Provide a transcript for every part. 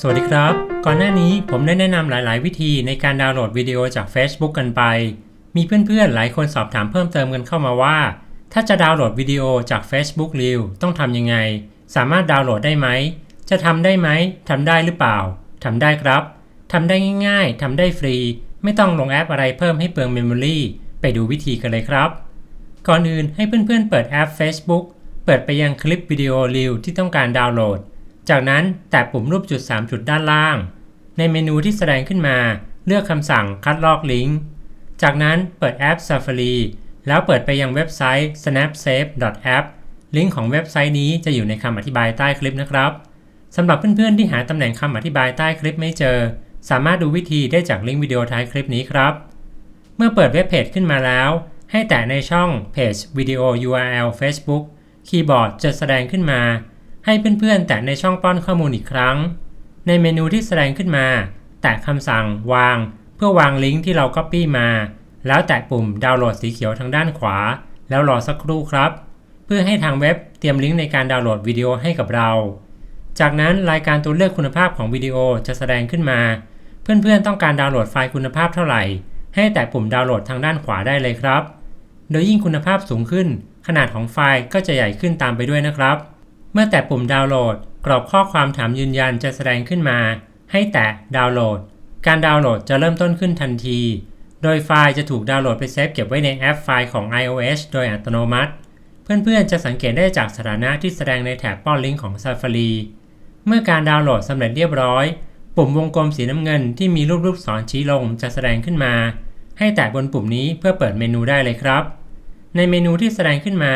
สวัสดีครับ ก่อนหน้านี้ผมได้แนะนำหลาย ๆ วิธีในการดาวน์โหลดวิดีโอจาก Facebook กันไป มีเพื่อน ๆ หลายคนสอบถามเพิ่มเติมกันเข้ามาว่า ถ้าจะดาวน์โหลดวิดีโอจาก Facebook Reel ต้องทำยังไง สามารถดาวน์โหลดได้ไหม จะทำได้ไหมทำได้หรือเปล่าทำได้ครับทำได้ง่าย ๆทำได้ฟรี ไม่ต้องลงแอปอะไรเพิ่มให้เปลืองเมมโมรีไปดูวิธีกันเลยครับ ก่อนอื่นให้เพื่อน ๆ เปิดแอป Facebook เปิดไปยังคลิปวิดีโอ Reel ที่ต้องการดาวน์โหลด จากนั้นแตะปุ่มรูปจุด 3 จุดด้านล่าง ในเมนูที่แสดงขึ้นมา เลือกคำสั่งคัดลอกลิงก์ จากนั้นเปิดแอป Safari แล้วเปิดไปยังเว็บไซต์ snapsave.app ลิงก์ของเว็บไซต์นี้จะอยู่ในคำอธิบายใต้คลิปนะครับสำหรับเพื่อนๆที่หาตำแหน่งคำอธิบายใต้คลิปไม่เจอ สามารถดูวิธีได้จากลิงก์วิดีโอท้ายคลิปนี้ครับ เมื่อเปิดเว็บเพจขึ้นมาแล้ว ให้แตะในช่องเพจวิดีโอ URL Facebook คีย์บอร์ดจะแสดงขึ้นมา ให้เพื่อนๆ แตะในช่องป้อนข้อมูลอีกครั้ง ในเมนูที่แสดงขึ้นมา แตะคำสั่งวาง เพื่อวางลิงก์ที่เรา Copy มา แล้วแตะปุ่มดาวน์โหลดสีเขียวทางด้านขวา แล้วรอสักครู่ครับ เพื่อให้ทางเว็บเตรียมลิงก์ในการดาวน์โหลดวิดีโอให้กับเรา จากนั้นรายการตัวเลือกคุณภาพของวิดีโอจะแสดงขึ้นมา เพื่อนๆ ต้องการดาวน์โหลดไฟล์คุณภาพเท่าไหร่ ให้แตะปุ่มดาวน์โหลดทางด้านขวาได้เลยครับ โดยยิ่งคุณภาพสูงขึ้น ขนาดของไฟล์ก็จะใหญ่ขึ้นตามไปด้วยนะครับ มื่อแตะปุ่มดาวน์โหลด กรอบข้อความถามยืนยันจะแสดงขึ้นมา ให้แตะดาวน์โหลด การดาวน์โหลดจะเริ่มต้นขึ้นทันที โดยไฟล์จะถูกดาวน์โหลดไปเซฟเก็บไว้ในแอปไฟล์ของ iOS โดยอัตโนมัติ เพื่อนๆ จะสังเกตได้จากสถานะที่แสดงในแถบป้อนลิงก์ของ Safari เมื่อการดาวน์โหลดสำเร็จเรียบร้อย ปุ่มวงกลมสีน้ำเงินที่มีรูปลูกศรชี้ลงจะแสดงขึ้นมา ให้แตะบนปุ่มนี้เพื่อเปิดเมนูได้เลยครับ ในเมนูที่แสดงขึ้นมา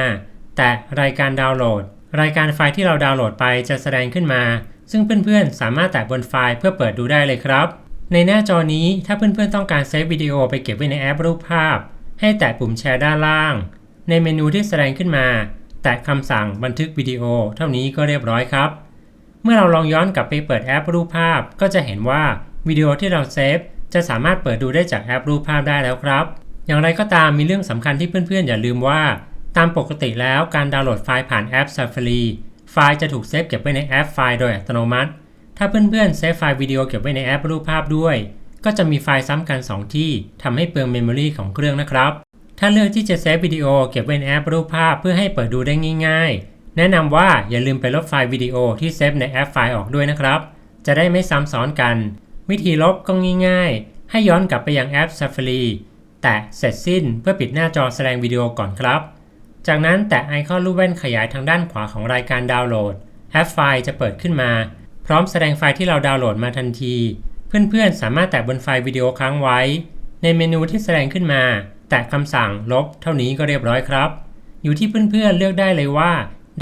แตะรายการดาวน์โหลด รายการไฟล์ที่เราดาวน์โหลดไปจะแสดงขึ้นมา ซึ่งเพื่อนๆ สามารถแตะบนไฟล์เพื่อเปิดดูได้เลยครับ ในหน้าจอนี้ถ้าเพื่อนๆ ต้องการเซฟวิดีโอไปเก็บไว้ในแอปรูปภาพ ให้แตะปุ่มแชร์ด้านล่าง ในเมนูที่แสดงขึ้นมา แตะคำสั่งบันทึกวิดีโอ เท่านี้ก็เรียบร้อยครับ เมื่อเราลองย้อนกลับไปเปิดแอปรูปภาพ ก็จะเห็นว่าวิดีโอที่เราเซฟจะสามารถเปิดดูได้จากแอปรูปภาพได้แล้วครับ อย่างไรก็ตามมีเรื่องสำคัญที่เพื่อนๆ อย่าลืมว่า ตามปกติแล้วการดาวน์โหลดไฟล์ผ่านแอป Safari ไฟล์จะถูกเซฟเก็บไว้ในแอปไฟล์โดยอัตโนมัติ ถ้าเพื่อนๆเซฟไฟล์วิดีโอเก็บไว้ในแอปรูปภาพด้วย ก็จะมีไฟล์ซ้ำกัน 2 ที่ทำให้เปลืองเมมโมรีของเครื่องนะครับ ถ้าเลือกที่จะเซฟวิดีโอเก็บไว้ในแอปรูปภาพเพื่อให้เปิดดูได้ง่าย ๆ แนะนำว่าอย่าลืมไปลบไฟล์วิดีโอที่เซฟในแอปไฟล์ออกด้วยนะครับ จะได้ไม่ซ้ำซ้อนกัน วิธีลบก็ง่าย ๆ ให้ย้อนกลับไปยังแอป Safari แตะเสร็จสิ้นเพื่อปิดหน้าจอแสดงวิดีโอก่อนครับ จากนั้นแตะไอคอนรูปแว่นขยายทางด้านขวาของรายการดาวน์โหลดแอปไฟล์จะเปิดขึ้นมา พร้อมแสดงไฟล์ที่เราดาวน์โหลดมาทันที เพื่อนๆ สามารถแตะบนไฟล์วิดีโอค้างไว้ ในเมนูที่แสดงขึ้นมา แตะคำสั่งลบ เท่านี้ก็เรียบร้อยครับ อยู่ที่เพื่อนๆเลือกได้เลยว่า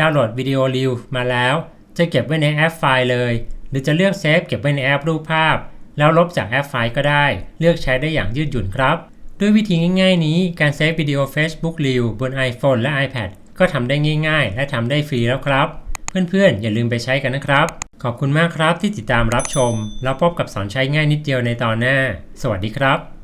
ดาวน์โหลดวิดีโอรีวมาแล้ว จะเก็บไว้ในแอปไฟล์เลย หรือจะเลือกเซฟเก็บไว้ในแอปรูปภาพ แล้วลบจากแอปไฟล์ก็ได้ เลือกใช้ได้อย่างยืดหยุ่นครับ ด้วยวิธีง่ายๆ นี้การเซฟวิดีโอ Facebook Reel บน iPhone และ iPad ก็ทำได้ง่ายๆ และทำได้ฟรีแล้วครับ เพื่อนๆ อย่าลืมไปใช้กันนะครับ ขอบคุณมากครับที่ติดตามรับชม แล้วพบกับสอนใช้ง่ายนิดเดียวในตอนหน้า สวัสดีครับ